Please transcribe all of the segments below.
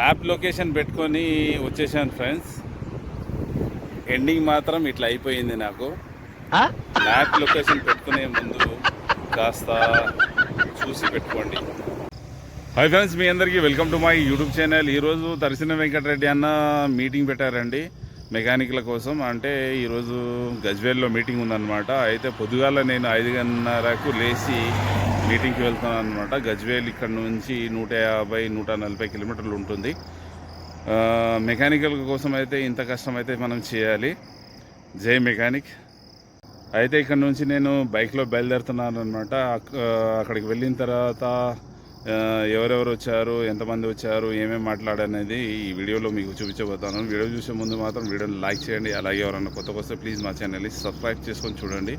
Map location పెట్టుకొని వచ్చేసాను friends. Ending మాత్రం ఇట్లా అయిపోయింది నాకు. మ్యాప్ లొకేషన్ పెట్టుకునే ముందు కాస్త చూసి పెట్టుకోండి. హాయ్ ఫ్రెండ్స్ మీ అందరికీ welcome to my YouTube channel. ఈరోజు తరిసిన వెంకటరెడ్డి అన్న మీటింగ్ పెట్టారండి మెకానిక్ల కోసం. అంటే ఈరోజు గజ్వేల్లో మీటింగ్ ఉందన్నమాట. అయితే పొద్దుగాల నేను ఐదు గంటలకు లేచి మీటింగ్కి వెళ్తున్నాను అనమాట గజ్వేల్ ఇక్కడ నుంచి నూట యాభై నూట నలభై కిలోమీటర్లు ఉంటుంది. మెకానికల్ కోసం అయితే ఇంత కష్టం అయితే మనం చేయాలి. జై మెకానిక్. అయితే ఇక్కడ నుంచి నేను బైక్లో బయలుదేరుతున్నాను అనమాట అక్కడికి వెళ్ళిన తర్వాత ఎవరెవరు వచ్చారు ఎంతమంది వచ్చారు ఏమేమి మాట్లాడనేది ఈ వీడియోలో మీకు చూపించబోతాను. వీడియో చూసే ముందు మాత్రం వీడియోని లైక్ చేయండి. అలాగే ఎవరన్నా కొత్త వస్తే ప్లీజ్ మా ఛానల్ని సబ్స్క్రైబ్ చేసుకొని చూడండి.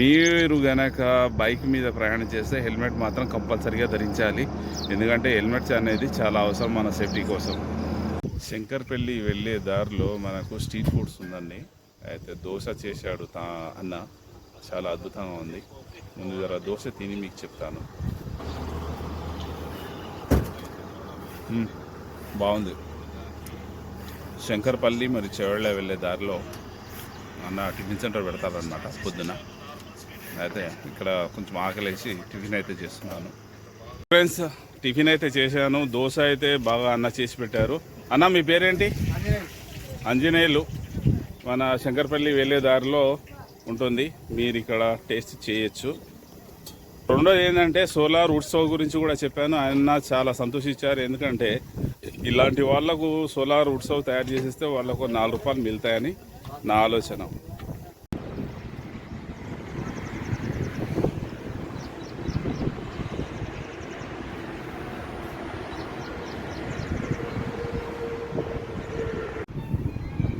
మీరు గనక బైక్ మీద ప్రయాణం చేస్తే హెల్మెట్ మాత్రం కంపల్సరీగా ధరించాలి. ఎందుకంటే హెల్మెట్స్ అనేది చాలా అవసరం మన సేఫ్టీ కోసం. శంకర్పల్లి వెళ్ళే దారిలో మనకు స్ట్రీట్ ఫుడ్స్ ఉందండి. అయితే దోశ చేశాడు తా అన్న. చాలా అద్భుతంగా ఉంది. ముందు దోశ తిని మీకు చెప్తాను. బాగుంది. శంకర్పల్లి మరి చెవళ్ళ వెళ్ళే దారిలో అన్న టిఫిన్ సెంటర్ పెడతారనమాట పొద్దున. అయితే ఇక్కడ కొంచెం ఆకలేసి టిఫిన్ అయితే చేస్తున్నాను. ఫ్రెండ్స్ టిఫిన్ అయితే చేశాను. దోశ అయితే బాగా అన్న చేసి పెట్టారు. అన్న మీ పేరేంటి? ఆంజనేయులు మన శంకర్పల్లి వెళ్ళే దారిలో ఉంటుంది. మీరు ఇక్కడ టేస్ట్ చేయొచ్చు. రెండోది ఏంటంటే సోలార్ ఉత్సవ్ గురించి కూడా చెప్పాను. ఆయన చాలా సంతోషించారు. ఎందుకంటే ఇలాంటి వాళ్ళకు సోలార్ ఉత్సవ్ తయారు చేసేస్తే వాళ్ళకు నాలుగు రూపాయలు మిగులుతాయని నా ఆలోచన.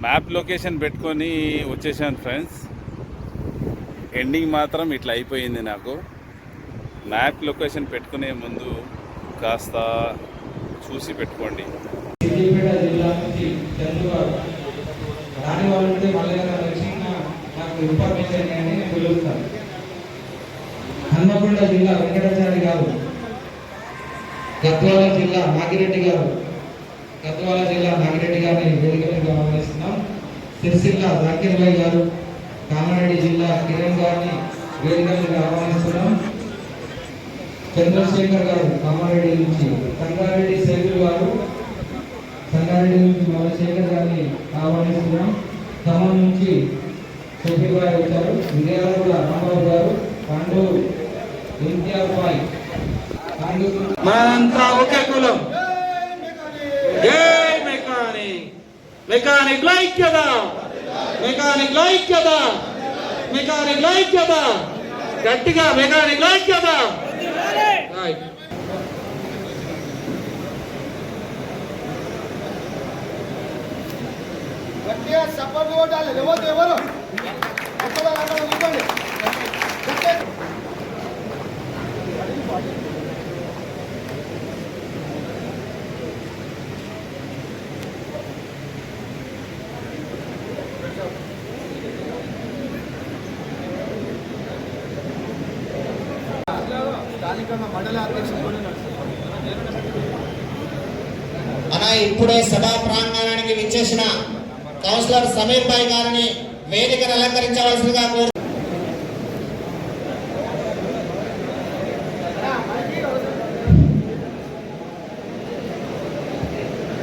మ్యాప్ లొకేషన్ పెట్టుకొని వచ్చేసాను ఫ్రెండ్స్. ఎండింగ్ మాత్రం ఇట్లా అయిపోయింది నాకు. మ్యాప్ లొకేషన్ పెట్టుకునే ముందు కాస్త చూసి పెట్టుకోండి. జిల్లా నాకు అని హన్మకొండ జిల్లా వెంకటాచారి గారు. గద్వాల జిల్లా నాగిరెడ్డి గారు. గద్వాల జిల్లా నాగిరెడ్డి గారిని వేదికగా ఆహ్వానిస్తున్నాం. సిరిసిల్ల జాకీర్ భాయ్ గారు కామారెడ్డి జిల్లా కిరణ్ గారిని వేదికగా ఆహ్వానిస్తున్నాం. చంద్రశేఖర్ గారు కామారెడ్డి నుంచి. సంగారెడ్డి శేఖర్ గారు సంగారెడ్డి నుంచి మలశేఖర్ గారిని ఆహ్వానిస్తున్నాం. ఖమ్మం నుంచి షఫీర్ గారు వచ్చారు. విజయవాడ రాంబాబు గారు పండు ఎన్టీఆర్ బాయ్. మనంతా ఒకే కులం. జై మెకానిక్. మెకానిక్ ఐక్యత. మెకానిక్ ఐక్యత. మెకానిక్ ఐక్యత. గట్టిగా మెకానిక్ ఐక్యత. ఉన్నాయి గట్టిగా సపోర్ట్ కొట్టాలి. ఎవరు ఎవరు? అక్కడ కూర్చోండి మన ఇప్పుడే సభా ప్రాంగణానికి విచ్చేసిన కౌన్సిలర్ సమీర్ భాయ్ గారిని వేదికను అలంకరించవలసిందిగా కోరు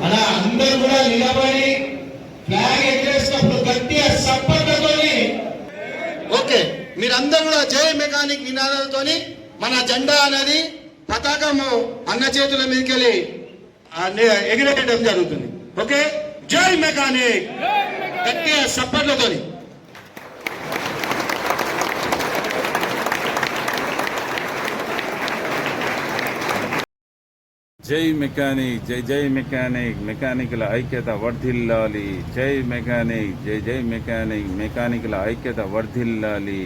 మన అందరూ కూడా నిలబడి ఫ్లాగ్ గట్టిగా సప్పట్లతోని ఓకే మీరందరూ కూడా జై మెకానిక్ నినాదాలతోని మన జెండా అనేది పతాకము అన్న చేతుల మీదకెళ్ళి ఆ, ఎగిరేయడం జరుగుతుంది. ఓకే? జై మెకానిక్! గట్టిగా సప్పట్లతోని జై మెకానిక్ జై జై మెకానిక్ మెకానికల ఐక్యత వర్ధిల్లాలి. జై మెకానిక్ జై జై మెకానిక్ మెకానికల ఐక్యత వర్ధిల్లాలి.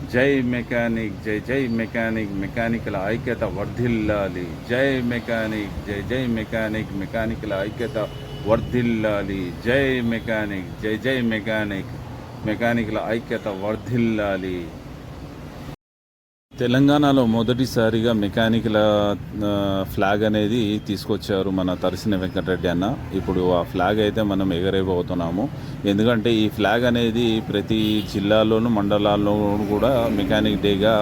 జై మెకానిక్ జై జై మెకానిక్ మెకానికల్ ఐక్యత వర్ధిల్లాలి. జై మెకానిక్ జై జై మెకానిక్ మెకానికల్ ఐక్యత వర్ధిల్లాలి. జై మెకానిక్ జై జై మెకానిక్ మెకానికల్ ఐక్యత వర్ధిల్లాలి. తెలంగాణలో మొదటిసారిగా మెకానికల్ ఫ్లాగ్ అనేది తీసుకొచ్చారు మన తరిసిన వెంకటరెడ్డి అన్న. ఇప్పుడు ఆ ఫ్లాగ్ అయితే మనం ఎగరేయబోతున్నాము. ఎందుకంటే ఈ ఫ్లాగ్ అనేది ప్రతి జిల్లాలోను మండలాల్లోనూ కూడా మెకానిక్ డేగా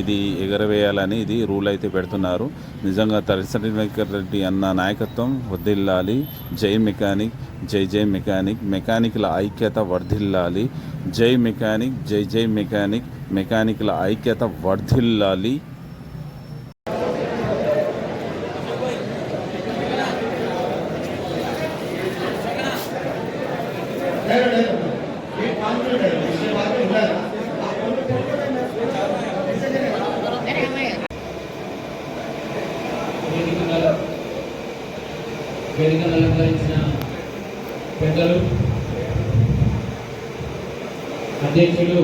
ఇది ఎగరవేయాలని ఇది రూల్ అయితే పెడుతున్నారు. నిజంగా తరిసరి వెంకటరెడ్డి అన్న నాయకత్వం వర్ధిల్లాలి. జై మెకానిక్ జై జై మెకానిక్ మెకానిక్ల ఐక్యత వర్ధిల్లాలి. జై మెకానిక్ జై జై మెకానిక్ మెకానిక్ల ఐక్యత వర్ధిల్లాలి. వేదికగా వేదికను అలంకరించిన పెద్దలు అధ్యక్షులు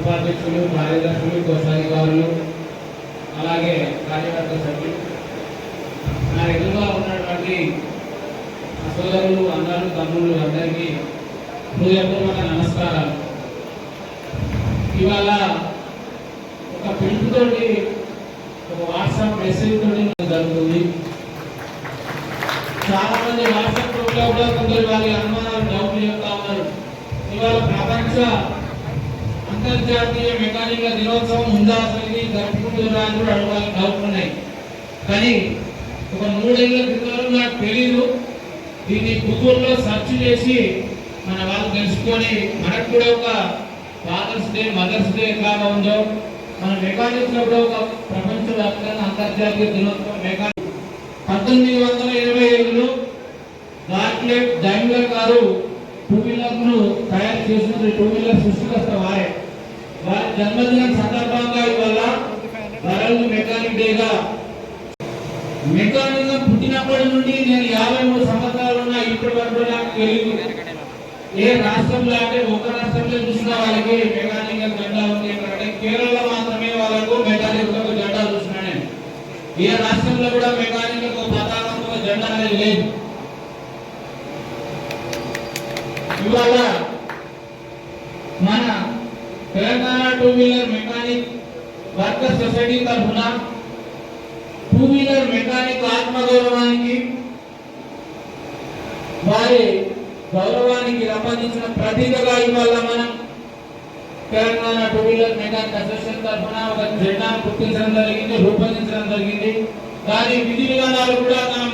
ఉపాధ్యక్షులు కార్యదర్శులు కోశాధికారులు అలాగే కార్యవర్గ సభ్యులు. నా ఎదురుగా ఉన్నటువంటి సోదరులు అన్నలు తమ్ముళ్ళు అందరికీ హృదయపూర్వక నమస్కారాలు. ఇవాళ ఒక పిలుపుతోటి ఒక వాట్సాప్ మెసేజ్ తోటి జరుగుతుంది. చాలా మంది వాట్సాప్ గ్రూప్లో కూడా కొందరు వాళ్ళ అనుమానాలు డౌట్లు చెప్తా ఉన్నారు. ఇవాళ ప్రపంచ అంతర్జాతీయ మెకానిక్ల దినోత్సవం ఉందా అసలు ఇది జరుపుకుంటున్నా అని కూడా అడగాలి డౌట్లు కానీ ఒక మూడేళ్ళ క్రితం నాకు తెలీదు. దీన్ని గూగుల్లో సెర్చ్ చేసి మన వాళ్ళు తెలుసుకొని మనకు కూడా ఒక ఫాదర్స్ డే మదర్స్ డే ఎట్లాగా ఉందో మన మెకానిక్స్ కూడా ఒక ప్రపంచవ్యాప్తంగా అంతర్జాతీయ దినోత్సవం మెకానిక్ పంతొమ్మిది వందల ఇరవై ఏడులో గార్ట్లెట్ డైమ్లర్ గారు టూ వీలర్ను తయారు చేసిన టూ వీలర్ సృష్టికర్త వారే. వారి జన్మదినం సందర్భంగా ఇవాళ వరల్డ్ మెకానిక్ డేగా. మెకానిజం పుట్టినప్పటి నుండి నేను యాభై మూడు సంవత్సరాలు ఉన్నా ఇప్పటి వరకు నాకు తెలియదు ఏ రాష్ట్రంలో అంటే ఒక రాష్ట్రంలో చూసిన వాళ్ళకి మెకానికల్ జెండా ఉంది అంటే కేరళలో మాత్రమే వాళ్ళకు మెకానికల్ జెండా చూసినా నేను. ఏ రాష్ట్రంలో కూడా మెకానికల్ ఒక పతాకం ఒక జెండా అనేది లేదు. ఇవాళ మన Telangana two wheeler mechanic worker society తరఫున టూ వీలర్ మెకానిక్ ఆత్మగౌరవానికి వారి గౌరవానికి సంబంధించిన ప్రతీకగా ఇవాళ మనం Telangana two wheeler mechanic association తరఫున ఒక జెండాను గుర్తించడం జరిగింది రూపొందించడం జరిగింది. దాని విధి విధానాలు కూడా మనం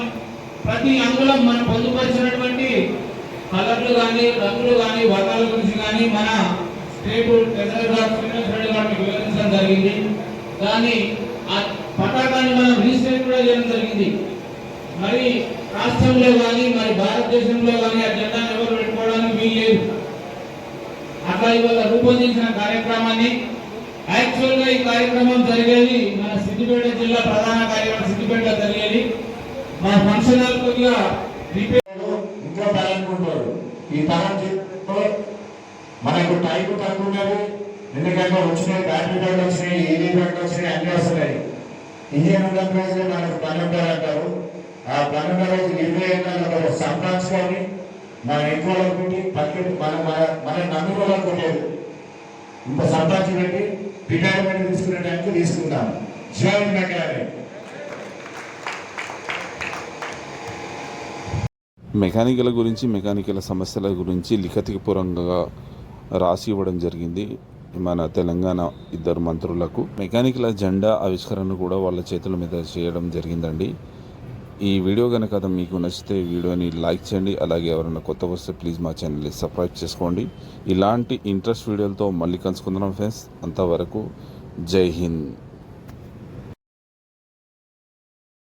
ప్రతి అంగుళం మనం పొందుపరిచినటువంటి కలర్లు కానీ రంగులు కానీ వర్ణాల గురించి కానీ మన స్టేట్ ట్రెజరర్ శ్రీనివాస్ రెడ్డి గారు మీకు వివరించడం జరిగింది. కానీ ఆ పతాకాన్ని మనం రిజిస్టర్ కూడా చేయడం జరిగింది. మరి రాష్ట్రంలో కానీ మరి భారతదేశంలో కానీ ఆ జెండాను ఎవరు పెట్టుకోవడానికి వీలు లేదు అట్లా ఇవాళ రూపొందించిన కార్యక్రమాన్ని యాక్చువల్గా ఈ కార్యక్రమం జరిగేది మన సిద్దిపేట జిల్లా ప్రధాన కార్యక్రమం సిద్దిపేటలో జరిగేది. మా ఫంక్షన్ హాల్ కొద్దిగా రిపేర్ ఇంట్లో తయారనుకుంటారు ఈ తరం జీవితంలో మనకు టైం తక్కువ ఉన్నది ఎందుకంటే వచ్చినాయి బ్యాటరీ బ్యాగ్ వచ్చినాయి ఈవీ బ్యాగ్ వచ్చినాయి అన్ని వస్తున్నాయి. ఇండియన్ ఎంటర్ప్రైజ్ మనకు పన్నెండు అంటారు. ఆ పన్నెండు రోజు ఇరవై ఏళ్ళలో సంపాదించుకొని మన ఎక్కువ పెట్టి పక్కన మన మన- మన నమ్ముకోవాలి కొట్టేది. ఇంత సంపాదించి పెట్టి రిటైర్మెంట్ తీసుకునే టైంకి తీసుకుందాం. శివాజీ మెకానిక్ మెకానికల గురించి మెకానికల సమస్యల గురించి లిఖితపూర్వకంగా రాసి ఇవ్వడం జరిగింది. మన తెలంగాణ ఇద్దరు మంత్రులకు. మెకానికల్ జెండా ఆవిష్కరణ కూడా వాళ్ళ చేతుల మీద చేయడం జరిగిందండి. ఈ వీడియో కనుక మీకు నచ్చితే వీడియోని లైక్ చేయండి. అలాగే ఎవరైనా కొత్త వస్తే ప్లీజ్ మా ఛానల్ని సబ్స్క్రైబ్ చేసుకోండి. ఇలాంటి ఇంట్రెస్ట్ వీడియోలతో మళ్ళీ కలుసుకుందాం ఫ్రెండ్స్. అంతవరకు జై హింద్.